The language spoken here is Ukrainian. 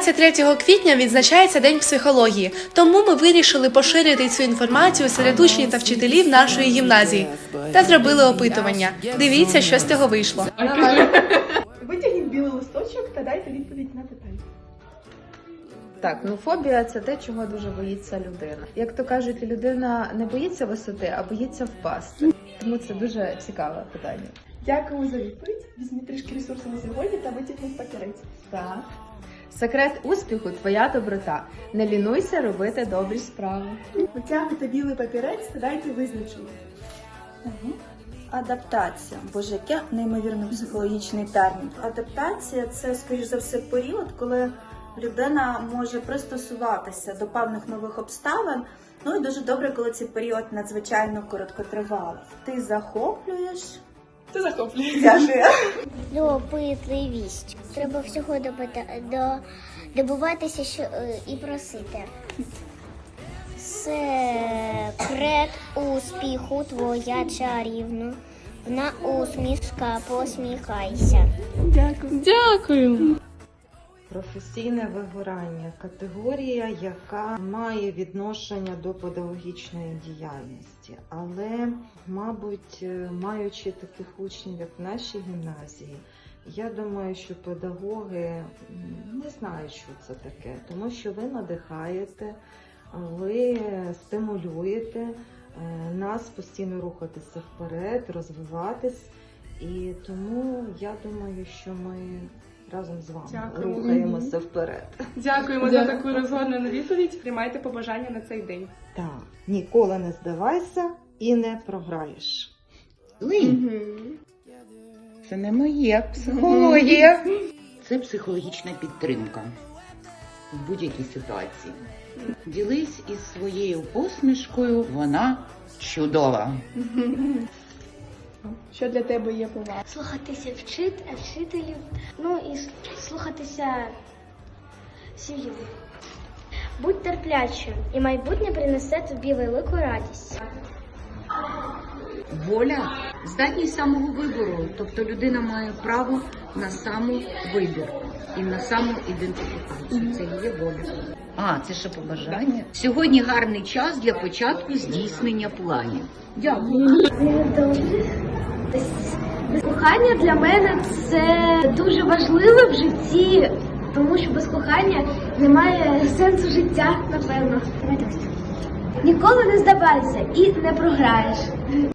23 квітня відзначається День психології, тому ми вирішили поширити цю інформацію серед учнів та вчителів нашої гімназії та зробили опитування. Дивіться, що з цього вийшло. Витягніть білий листочок та дайте відповідь на питання. Так, ну фобія це те, чого дуже боїться людина. Як то кажуть, людина не боїться висоти, а боїться впасти. Тому це дуже цікаве питання. Дякую за відповідь. Візьміть трішки ресурсу на сьогодні та витягніть папірець. Так. Секрет успіху твоя доброта. Не лінуйся робити добрі справи. Витягуйте білий папірець та дайте визначення. Адаптація. Боже, яке неймовірно психологічний термін. Адаптація це, скоріш за все, період, коли людина може пристосуватися до певних нових обставин. Ну і дуже добре, коли цей період надзвичайно короткотривалий. Ти захоплюєш. Це захоплює. Дякую. Допитливість. Треба всього добити, до, добуватися що, е, і просити. Секрет успіху твоя чарівна. На усмішка посміхайся. Професійне вигорання категорія, яка має відношення до педагогічної діяльності, але, мабуть, е, маючи таких учнів, як в нашій гімназії, я думаю, що педагоги не знають, що це таке, тому що ви надихаєте, ви стимулюєте е, нас постійно рухатися вперед, розвиватись. І тому я думаю, що ми разом з вами Дякую. рухаємося вперед. Дякуємо за таку розгорнену відповідь. Приймайте побажання на цей день. Так, ніколи не здавайся і не програєш. Це не моє психологія. Це психологічна підтримка в будь-якій ситуації. Ділись із своєю посмішкою, вона чудова. Що для тебе є повага? Слухатися вчит, вчителів, ну і слухатися сім'ю. Будь терплячим, і майбутнє принесе тобі велику радість. Воля здатність самого вибору, тобто людина має право на самовибір і на самоідентифікацію. Це є воля. А, це ще побажання. Сьогодні гарний час для початку здійснення планів. Дякую. Кохання для мене це дуже важливе в житті, тому що без кохання немає сенсу життя, напевно. Ніколи не здавайся і не програєш.